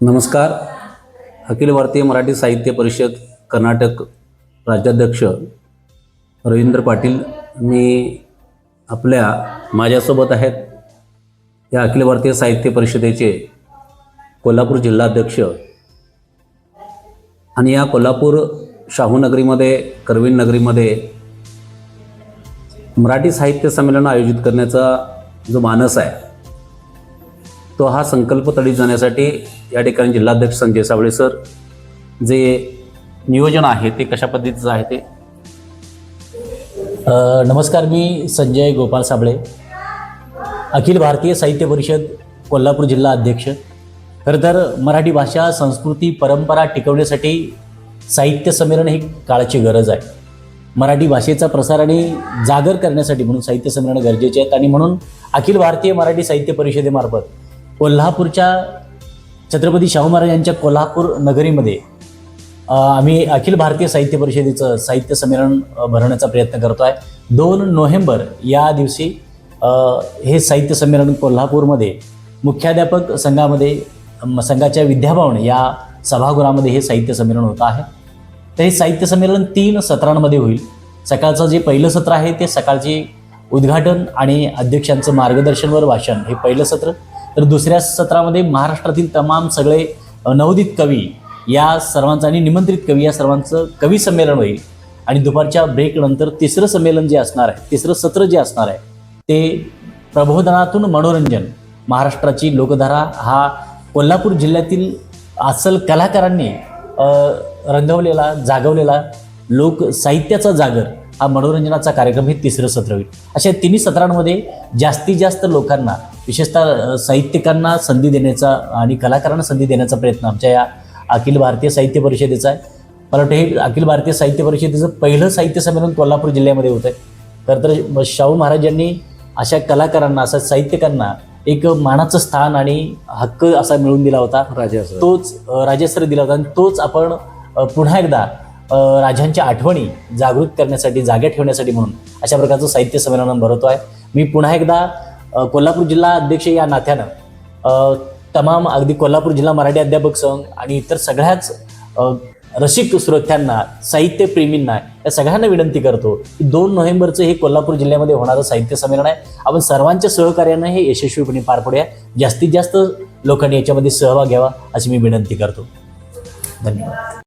नमस्कार. अखिल भारतीय मराठी साहित्य परिषद कर्नाटक राज्याध्यक्ष रवींद्र पाटील. मी आपल्या माझ्यासोबत आहेत या अखिल भारतीय साहित्य परिषदेचे कोल्हापूर जिल्हाध्यक्ष आणि या कोल्हापूर शाहूनगरीमध्ये करवीण नगरीमध्ये मराठी साहित्य संमेलन आयोजित करण्याचा जो मानस आहे तो हा संकल्प तडीत जाण्यासाठी या ठिकाणी जिल्हाध्यक्ष संजय सावळे सर जे नियोजन आहे ते कशा पद्धतीचं आहे ते. नमस्कार मी संजय गोपाळ साबळे अखिल भारतीय साहित्य परिषद कोल्हापूर जिल्हा अध्यक्ष. खरं तर मराठी भाषा संस्कृती परंपरा टिकवण्यासाठी साहित्य संमेलन ही काळाची गरज आहे. मराठी भाषेचा प्रसार आणि जागर करण्यासाठी म्हणून साहित्य संमेलन गरजेचे आहेत आणि म्हणून अखिल भारतीय मराठी साहित्य परिषदेमार्फत कोल्हापूरच्या छत्रपती शाहू महाराज यांच्या कोल्हापूर नगरीमध्ये आम्ही अखिल भारतीय साहित्य परिषदेचं साहित्य संमेलन भरवण्याचा प्रयत्न करतो आहे दोन नोव्हेंबर या दिवशी हे साहित्य संमेलन कोल्हापूरमध्ये मुख्याध्यापक संघामध्ये संघाच्या विद्याभवन या सभागृहामध्ये हे साहित्य संमेलन होतं आहे. तर हे साहित्य संमेलन तीन सत्रांमध्ये होईल. सकाळचं जे पहिलं सत्र आहे ते सकाळचे उद्घाटन आणि अध्यक्षांचं मार्गदर्शनवर भाषण हे पहिलं सत्र. तर दुसऱ्या सत्रामध्ये महाराष्ट्रातील तमाम सगळे नवोदित कवी या सर्वांचं आणि निमंत्रित कवी या सर्वांचं कवी संमेलन होईल. आणि दुपारच्या ब्रेकनंतर तिसरं संमेलन जे असणार आहे तिसरं सत्र जे असणार आहे ते प्रबोधनातून मनोरंजन महाराष्ट्राची लोकधारा हा कोल्हापूर जिल्ह्यातील अस्सल कलाकारांनी रंगवलेला जागवलेला लोक साहित्याचा जागर हा मनोरंजनाचा कार्यक्रम हे तिसरं सत्र होईल. अशा तिन्ही सत्रांमध्ये जास्तीत जास्त लोकांना विशेषतः साहित्यिकांना संधी देण्याचा आणि कलाकारांना संधी देण्याचा प्रयत्न आमच्या या अखिल भारतीय साहित्य परिषदेचा आहे. मला वाटतं हे अखिल भारतीय साहित्य परिषदेचं पहिलं साहित्य संमेलन कोल्हापूर जिल्ह्यामध्ये होतं आहे खरं तर शाहू महाराज यांनी अशा कलाकारांना अशा साहित्यिकांना एक मानाचं स्थान आणि हक्क असा मिळवून दिला होता. राजा तोच अ, राजश्री दिला होता. आणि तोच आपण पुन्हा एकदा राजांच्या आठवणी जागृत करण्यासाठी जाग्या ठेवण्यासाठी म्हणून अशा प्रकारचं साहित्य संमेलन भरवतो आहे. मी पुन्हा एकदा कोल्हापूर जिल्हा अध्यक्ष या नात्यानं तमाम अगदी कोल्हापूर जिल्हा मराठी अध्यापक संघ आणि इतर सगळ्याच रसिक श्रोत्यांना साहित्यप्रेमींना या सगळ्यांना विनंती करतो की दोन नोव्हेंबरचं हे कोल्हापूर जिल्ह्यामध्ये होणारं साहित्य संमेलन आहे. आपण सर्वांच्या सहकार्यानं हे यशस्वीपणे पार पडूया. जास्तीत जास्त लोकांनी याच्यामध्ये सहभाग घ्यावा अशी मी विनंती करतो. धन्यवाद.